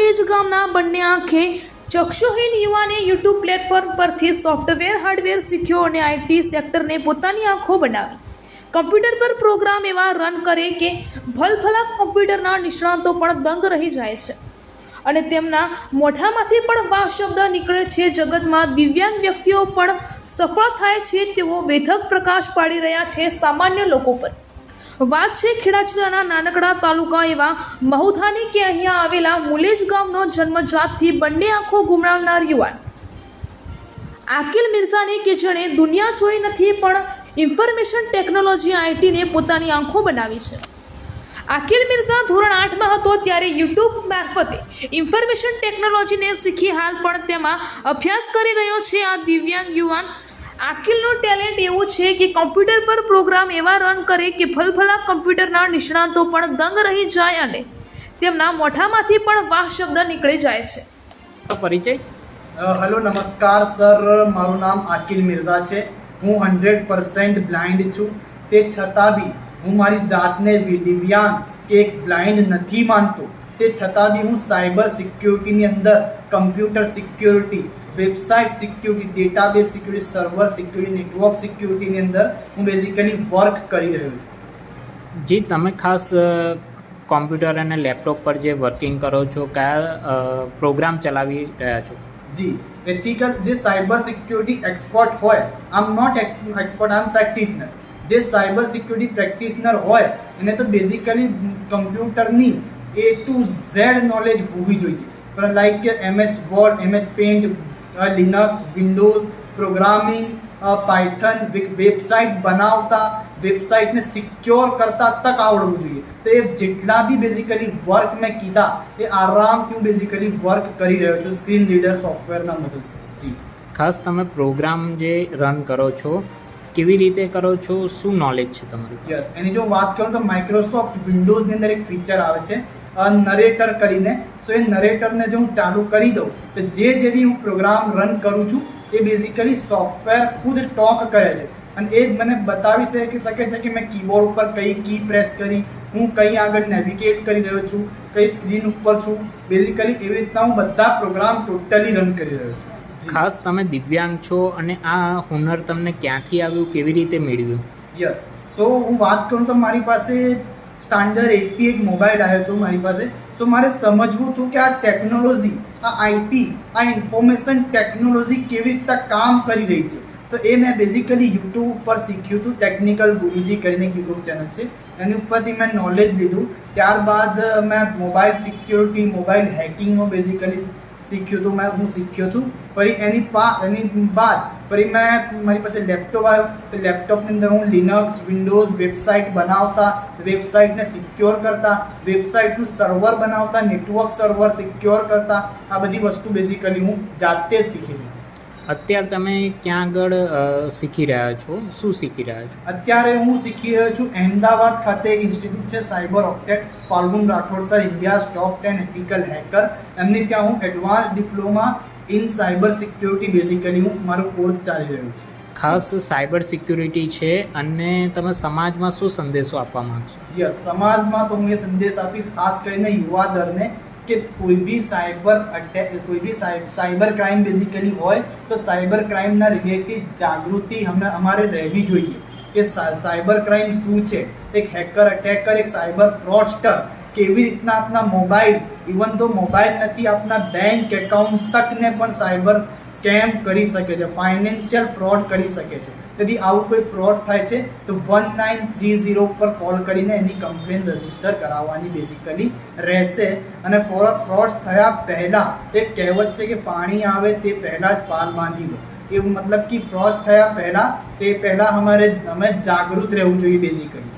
મુલેજ ગામના બંને આંખે ચક્ષુહીન યુવાને યુટ્યુબ પ્લેટફોર્મ પરથી સોફ્ટવેર, હાર્ડવેર શીખ્યો અને આઈટી સેક્ટરને પોતાની આંખો બનાવી. કમ્પ્યુટર પર પ્રોગ્રામ એવા રન કરે કે ભલભલા કમ્પ્યુટરના નિષ્ણાતો પણ દંગ રહી જાય છે. અને તેમના મોઢામાંથી પણ વાહ શબ્દ નીકળે છે. જગતમાં દિવ્યાંગ વ્યક્તિઓ પણ સફળ થાય છે તેવો વેધક પ્રકાશ પાડી રહ્યા છે સામાન્ય લોકો પર. વાત છે ખેડા જિલ્લાના નાનકડા તાલુકા એવા મહુધાની કે અહીંયા આવેલા મુલેજ ગામનો જન્મજાતથી બંને આંખો ગુમરાવનાર યુવાન. આકિલ મિર્ઝાની કે જેણે દુનિયા જોઈ નથી પણ ઇન્ફોર્મેશન ટેકનોલોજી આઈટીને પોતાની આંખો બનાવી છે. આકિલ મિર્ઝા ધોરણ આઠમાં હતો ત્યારે યુટ્યુબ મારફતે ઇન્ફોર્મેશન ટેકનોલોજીને શીખી હાલ પણ તેમાં અભ્યાસ કરી રહ્યો છે આ દિવ્યાંગ યુવાન આકિલનું ટેલેન્ટ એવું છે કે કોમ્પ્યુટર પર પ્રોગ્રામ એવા રન કરે કે ફલફલા કોમ્પ્યુટરના નિષ્ણાતો પણ દંગ રહી જાય અને તેમના મોઢામાંથી પણ વાહ શબ્દ નીકળી જાય છે. તો પરિચય? હેલો નમસ્કાર સર. મારું નામ આકિલ મિર્ઝા છે. હું હંડ્રેડ પર્સન્ટ બ્લાઇન્ડ છું. તે છતાં બી હું મારી જાતને દિવ્યાંગ એક બ્લાઇન્ડ નથી માનતો. તે છતાં બી હું સાયબર સિક્યોરિટીની અંદર computer security website security database security server security network સિક્યોરિટીની અંદર હું બેઝિકલી વર્ક કરી રહ્યો છું. જી તમે ખાસ કોમ્પ્યુટર અને લેપટોપ પર જે વર્કિંગ કરો છો કયા પ્રોગ્રામ ચલાવી રહ્યા છો? જી એથિકલ જે સાયબર સિક્યોરિટી એક્સપર્ટ હોય આમ નોટ એક્સપર્ટ આમ પ્રેક્ટિશનર જે સાયબર સિક્યોરિટી પ્રેક્ટિશનર હોય એને તો બેઝિકલી કમ્પ્યુટરની એ ટુ ઝેડ નોલેજ હોવી જોઈએ. પણ લાઈક કે MS Word MS Paint Linux Windows programming Python website બનાવતા વેબસાઇટને સિક્યોર કરતા તક આવડવું જોઈએ. તો એ જેટલા બી બેઝિકલી વર્ક મેં કીધા એ આરામથી હું બેઝિકલી વર્ક કરી રહ્યો છું સ્ક્રીન રીડર સોફ્ટવેરના મદદથી. ખાસ તમે પ્રોગ્રામ જે રન કરો છો કેવી રીતે કરો છો શું નોલેજ છે તમારું યસ એની જો વાત કરું તો માઇક્રોસોફ્ટ વિન્ડોઝની અંદર એક ફીચર આવે છે. નરેટર કરીને. સો એ નરેટરને જો હું ચાલુ કરી દઉં તો જે જે બી હું પ્રોગ્રામ રન કરું છું એ બેઝિકલી સોફ્ટવેર ખુદ ટોક કરે છે. અને એ મને બતાવી શકે શકે છે કે મેં કીબોર્ડ ઉપર કઈ કી પ્રેસ કરી હું કઈ આગળ નેવિગેટ કરી રહ્યો છું કઈ સ્ક્રીન ઉપર છું. બેઝિકલી એવી રીતના હું બધા પ્રોગ્રામ ટોટલી રન કરી રહ્યો છું. ખાસ તમે દિવ્યાંગ છો અને આ હુનર તમને ક્યાંથી આવ્યું કેવી રીતે મેળવ્યું? યસ સો હું વાત કરું તો મારી પાસે સ્ટાન્ડર્ડ એટી એક મોબાઈલ આવ્યો હતો મારી પાસે સો મારે સમજવું હતું કે આ ટેકનોલોજી આ આઈટી આ ઇન્ફોર્મેશન ટેકનોલોજી કેવી રીતે કામ કરી રહી છે તો એ મેં બેઝિકલી યુટ્યુબ ઉપર શીખ્યું હતું ટેકનિકલ ગુરુજી કરીને એક યુટ્યુબ ચેનલ છે એની ઉપરથી મેં નોલેજ લીધું ત્યારબાદ મેં મોબાઈલ સિક્યોરિટી મોબાઈલ હેકિંગનો બેઝિકલી શીખ્યું હતું મેં હું શીખ્યો હતું ફરી એની પા એની બાદ ફરી મેં મારી પાસે લેપટોપ આવ્યો. તો લેપટોપની અંદર હું લિનક્સ વિન્ડોઝ વેબસાઇટ બનાવતા વેબસાઇટને સિક્યોર કરતા વેબસાઇટનું સર્વર બનાવતા નેટવર્ક સર્વર સિક્યોર કરતા, આ બધી વસ્તુ બેઝિકલી હું જાતે શીખી અત્યારે તમે ક્યાં આગળ શીખી રહ્યા છો? શું શીખી રહ્યા છો? અત્યારે હું શીખી રહ્યો છું અહેમદાબાદ ખાતે એક ઇન્સ્ટિટ્યૂટ છે Cyber Octet Falgun Rathod sir India's top ten ethical hacker. એમની ત્યાં હું advance diploma in cyber security basically હું મારો કોર્સ ચાલી રહ્યો છે. ખાસ સાયબર સિક્યુરિટી છે અને તમે સમાજમાં શું સંદેશો આપવા માંગશો? યસ સમાજમાં તો હું એ સંદેશ આપીશ ખાસ કરીને યુવા દરને કે કોઈ બી સાયબર અટેક કોઈ બી સાયબર ક્રાઇમ બેઝિકલી હોય, તો સાયબર ક્રાઇમના રિલેટેડ જાગૃતિ અમને અમારે રહેવી જોઈએ. કે સાયબર ક્રાઇમ શું છે? એક હેકર અટેકર એક સાયબર ફ્રોડસ્ટર કેવી રીતના આપના મોબાઈલ ઇવન તો મોબાઈલ નથી, આપના બેંક એકાઉન્ટ્સ તકને પણ સાયબર સ્કેમ કરી શકે છે ફાઇનાન્શિયલ ફ્રોડ કરી શકે છે. તેથી આવું કોઈ ફ્રોડ થાય છે, તો વન નાઇન થ્રી ઝીરો ઉપર કોલ કરીને એની કમ્પ્લેન રજિસ્ટર કરાવવાની બેઝિકલી રહેશે. અને ફ્રોડ્સ થયા પહેલાં એક કહેવત છે કે પાણી આવે તે પહેલાં જ પાલ બાંધી લો. એવું મતલબ કે ફ્રોડ થયા પહેલાં તે પહેલાં અમારે, અમે જાગૃત રહેવું જોઈએ બેઝિકલી